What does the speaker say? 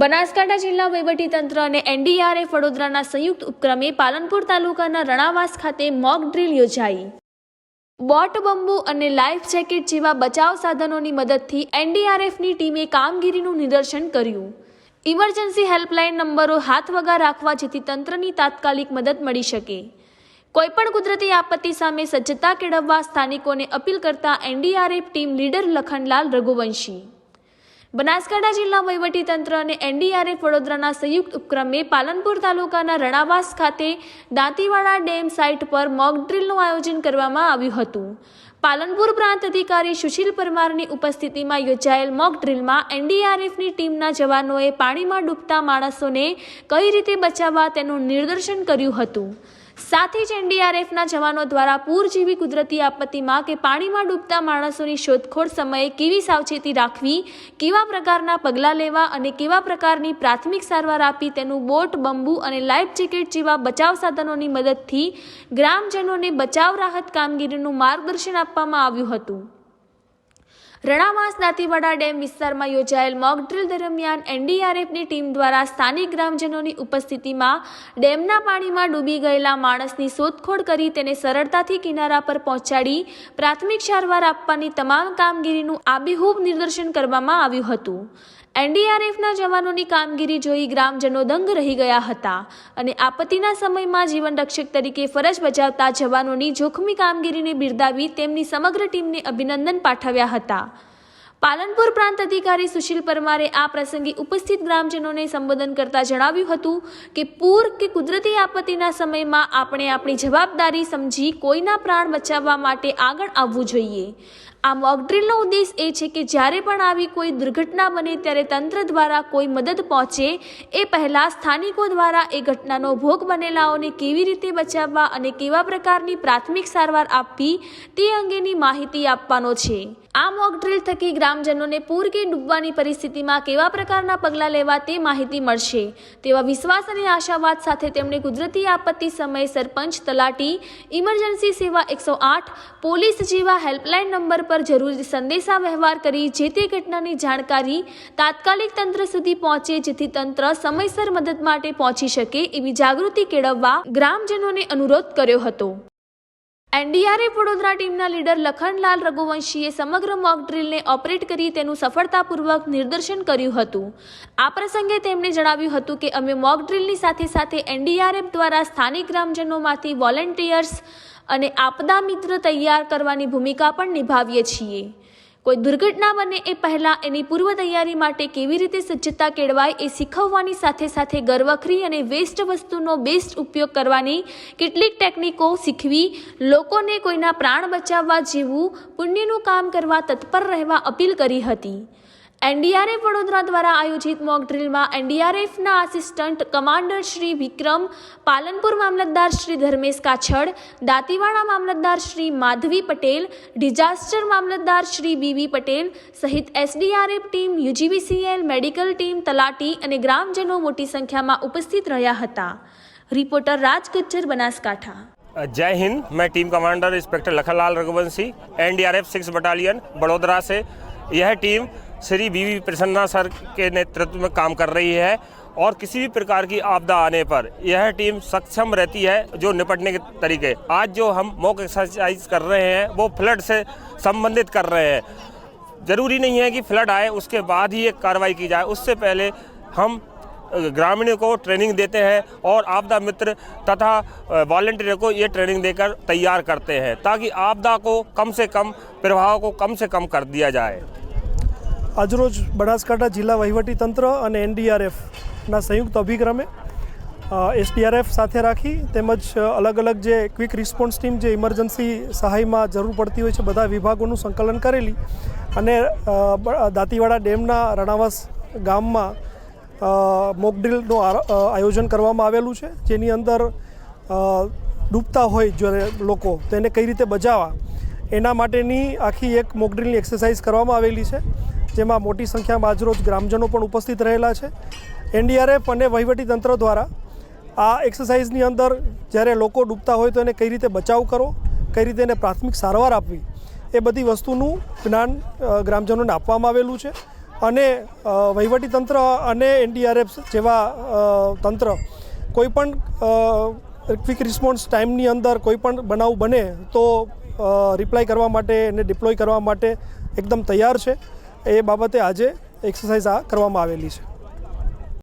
બનાસકાંઠા જિલ્લા વહીવટીતંત્ર અને એનડીઆરએફ વડોદરાના સંયુક્ત ઉપક્રમે પાલનપુર તાલુકાના રણાવાસ ખાતે મોક ડ્રીલ યોજાઈ. બોટ બંબુ અને લાઈફ જેકેટ જેવા બચાવ સાધનોની મદદથી એનડીઆરએફની ટીમે કામગીરીનું નિદર્શન કર્યું. ઇમરજન્સી હેલ્પલાઇન નંબરો હાથ વગા રાખવા જેથી તંત્રની તાત્કાલિક મદદ મળી શકે. કોઈપણ કુદરતી આપત્તિ સામે સજ્જતા કેળવવા સ્થાનિકોને અપીલ કરતા NDRF team leader Lakhanlal Raghuvanshi. Banaskantha જિલ્લા વહીવટીતંત્ર અને એનડીઆરએફ વડોદરાના સંયુક્ત ઉપક્રમે પાલનપુર તાલુકાના રણાવાસ ખાતે દાંતીવાડા ડેમ સાઇટ પર મોક ડ્રીલનું આયોજન કરવામાં આવ્યું હતું. પાલનપુર પ્રાંત અધિકારી સુશીલ પરમારની ઉપસ્થિતિમાં યોજાયેલ મોક ડ્રીલમાં એનડીઆરએફની ટીમના જવાનોએ પાણીમાં ડૂબતા માણસોને કઈ રીતે બચાવવા તેનું નિદર્શન કર્યું હતું. સાથે જ એનડીઆરએફના જવાનો દ્વારા પૂર જેવી કુદરતી આપત્તિમાં કે પાણીમાં ડૂબતા માણસોની શોધખોળ સમયે કેવી સાવચેતી રાખવી, કેવા પ્રકારના પગલાં લેવા અને કેવા પ્રકારની પ્રાથમિક સારવાર આપી તેનું બોટ, બંબુ અને લાઈફ જેકેટ જેવા બચાવ સાધનોની મદદથી ગ્રામજનોને બચાવ રાહત કામગીરીનું માર્ગદર્શન આપવામાં આવ્યું હતું. રણાવાસ દાંતીવાડા ડેમ વિસ્તારમાં યોજાયેલ મોક ડ્રીલ દરમિયાન એનડીઆરએફની ટીમ દ્વારા સ્થાનિક ગ્રામજનોની ઉપસ્થિતિમાં ડેમના પાણીમાં ડૂબી ગયેલા માણસની શોધખોળ કરી તેને સરળતાથી કિનારા પર પહોંચાડી પ્રાથમિક સારવાર આપવાની તમામ કામગીરીનું આબેહૂબ નિદર્શન કરવામાં આવ્યું હતું. એનડીઆરએફના જવાનોની કામગીરી જોઈ ગ્રામજનો દંગ રહી ગયા હતા અને આપત્તિના સમયમાં જીવન રક્ષક તરીકે ફરજ બજાવતા જવાનોની જોખમી કામગીરીને બિરદાવી તેમની સમગ્ર ટીમને અભિનંદન પાઠવ્યા હતા. પાલનપુર પ્રાંત અધિકારી સુશીલ પરમારે આ પ્રસંગે ઉપસ્થિત ગ્રામજનોને સંબોધન કરતા જણાવ્યું હતું કે, પૂર કે કુદરતી આપત્તિના સમયમાં આપણે આપણી જવાબદારી સમજી કોઈના પ્રાણ બચાવવા માટે આગળ આવવું જોઈએ. આ મોક ડ્રીલનો ઉદ્દેશ એ છે કે જ્યારે પણ આવી કોઈ દુર્ઘટના બને ત્યારે તંત્ર દ્વારા કોઈ મદદ પહોંચે, એ પહેલાં સ્થાનિકો દ્વારા એ ઘટનાનો ભોગ બનેલાઓને કેવી રીતે બચાવવા અને કેવા પ્રકારની પ્રાથમિક સારવાર આપવી, તે અંગેની માહિતી આપવાનો છે. આ મોક ડ્રીલ થકી ગ્રામજનોને પૂર કે ડૂબવાની પરિસ્થિતિમાં કેવા પ્રકારના પગલાં લેવા તે માહિતી મળશે. તેવા વિશ્વાસ અને આશાવાદ સાથે તેમણે કુદરતી આપત્તિ સમયે સરપંચ તલાટી, ઇમરજન્સી સેવા એકસો આઠ, પોલીસ જેવા હેલ્પલાઇન નંબર પર જરૂરી સંદેશા વ્યવહાર કરી જે તે ઘટનાની જાણકારી તાત્કાલિક તંત્ર સુધી પહોંચે, જેથી તંત્ર સમયસર મદદ માટે પહોંચી શકે એવી જાગૃતિ કેળવવા ગ્રામજનોને અનુરોધ કર્યો હતો. એનડીઆરએફ વડોદરા ટીમના લીડર લખનલાલ રઘુવંશીએ સમગ્ર મોક ડ્રીલને ઓપરેટ કરી તેનું સફળતાપૂર્વક નિદર્શન કર્યું હતું. આ પ્રસંગે તેમણે જણાવ્યું હતું કે અમે મોક ડ્રીલની સાથે સાથે એનડીઆરએફ દ્વારા સ્થાનિક ગ્રામજનોમાંથી વોલેન્ટિયર્સ અને આપદા મિત્ર તૈયાર કરવાની ભૂમિકા પણ નિભાવીએ છીએ. કોઈ દુર્ઘટના બને એ પહેલાં એની પૂર્વ તૈયારી માટે કેવી રીતે સજ્જતા કેળવાય એ શીખવવાની સાથે સાથે ગરવખરી અને વેસ્ટ વસ્તુનો બેસ્ટ ઉપયોગ કરવાની કેટલીક ટેકનિકો શીખવી, લોકોને કોઈના પ્રાણ બચાવવા જેવું પુણ્યનું કામ કરવા તત્પર રહેવા અપીલ કરી હતી. એનડીઆરએફ વડોદરા દ્વારા આયોજિત mock ડ્રીલમાં એનડીઆરએફના assistant commander Shri Vikram Palanpur મામલતદાર શ્રી ધર્મેશ કાછડ દાંતીવાડા મામલતદાર શ્રી માધવી પટેલ ડિઝાસ્ટર મામલતદાર શ્રી બીવી પટેલ સહિત SDRF team UGVCL medical team તલાટી અને ગ્રામજનો મોટી સંખ્યામાં ઉપસ્થિત રહ્યા હતા રિપોર્ટર રાજ ગજ્જર બનાસકાંઠા जय हिंद मैं team commander inspector Lakhanlal Raghuvanshi NDRF six battalion Vadodara से यह टीम श्री बीवी प्रसन्ना सर के नेतृत्व में काम कर रही है और किसी भी प्रकार की आपदा आने पर यह टीम सक्षम रहती है जो निपटने के तरीके। आज जो हम मॉक एक्सरसाइज कर रहे हैं, वो फ्लड से संबंधित कर रहे हैं। ज़रूरी नहीं है कि फ्लड आए, उसके बाद ही एक कार्रवाई की जाए। उससे पहले हम ग्रामीणों को ट्रेनिंग देते हैं और आपदा मित्र तथा वॉल्टियर को ये ट्रेनिंग देकर तैयार करते हैं, ताकि आपदा को कम से कम, प्रभाव को कम से कम कर दिया जाए। આજરોજ બનાસકાંઠા જિલ્લા વહીવટી તંત્ર અને એનડીઆરએફના સંયુક્ત અભિક્રમે એસડીઆરએફ સાથે રાખી તેમજ અલગ અલગ જે ક્વિક રિસ્પોન્સ ટીમ જે ઇમરજન્સી સહાયમાં જરૂર પડતી હોય છે, બધા વિભાગોનું સંકલન કરેલી અને દાંતીવાડા ડેમના રણાવાસ ગામમાં મોકડ્રીલનું આયોજન કરવામાં આવેલું છે, જેની અંદર ડૂબતા હોય જ્યારે લોકો તેને કઈ રીતે બચાવવા એના માટેની આખી એક મોકડ્રીલની એક્સરસાઇઝ કરવામાં આવેલી છે. જેમાં મોટી સંખ્યામાં આજરોજ ગ્રામજનો પણ ઉપસ્થિત રહેલા છે. એનડીઆરએફ અને વહીવટી તંત્ર દ્વારા આ એક્સરસાઇઝની અંદર જ્યારે લોકો ડૂબતા હોય તો એને કઈ રીતે બચાવ કરો કઈ રીતે એને પ્રાથમિક સારવાર આપવી, એ બધી વસ્તુનું જ્ઞાન ગ્રામજનોને આપવામાં આવેલું છે. અને વહીવટીતંત્ર વહીવટી તંત્ર અને એનડીઆરએફ જેવા તંત્ર કોઈપણ ક્વિક રિસ્પોન્સ ટાઈમની અંદર કોઈપણ બનાવ બને તો રિપ્લાય કરવા માટે એને ડિપ્લોય કરવા માટે એકદમ તૈયાર છે. એ બાબતે આજે એક્સરસાઇઝ આ કરવામાં આવેલી છે.